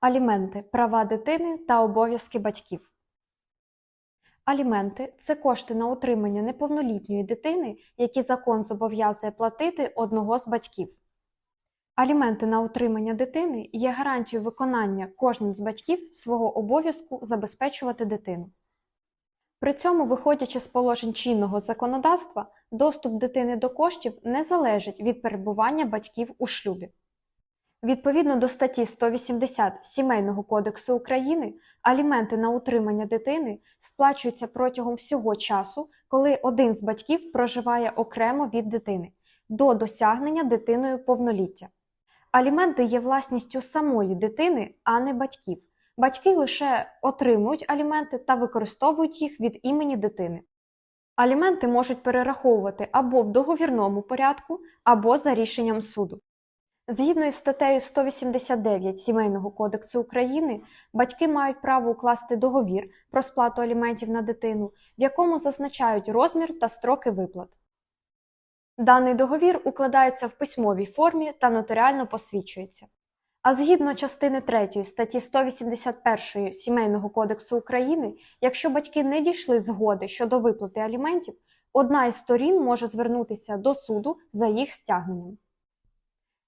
Аліменти права дитини та обов'язки батьків. Аліменти це кошти на утримання неповнолітньої дитини, які закон зобов'язує платити одного з батьків. Аліменти на утримання дитини є гарантією виконання кожним з батьків свого обов'язку забезпечувати дитину. При цьому, виходячи з положень чинного законодавства, доступ дитини до коштів не залежить від перебування батьків у шлюбі. Відповідно до статті 180 Сімейного кодексу України, аліменти на утримання дитини сплачуються протягом всього часу, коли один з батьків проживає окремо від дитини до досягнення дитиною повноліття. Аліменти є власністю самої дитини, а не батьків. Батьки лише отримують аліменти та використовують їх від імені дитини. Аліменти можуть перераховувати або в договірному порядку, або за рішенням суду. Згідно із статтею 189 Сімейного кодексу України, батьки мають право укласти договір про сплату аліментів на дитину, в якому зазначають розмір та строки виплат. Даний договір укладається в письмовій формі та нотаріально посвідчується. А згідно частини 3 статті 181 Сімейного кодексу України, якщо батьки не дійшли згоди щодо виплати аліментів, одна із сторін може звернутися до суду за їх стягненням.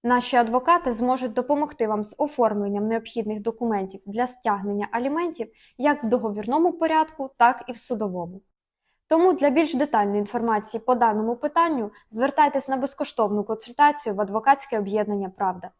Наші адвокати зможуть допомогти вам з оформленням необхідних документів для стягнення аліментів як в договірному порядку, так і в судовому. Тому для більш детальної інформації по даному питанню звертайтесь на безкоштовну консультацію в адвокатське об'єднання Правда.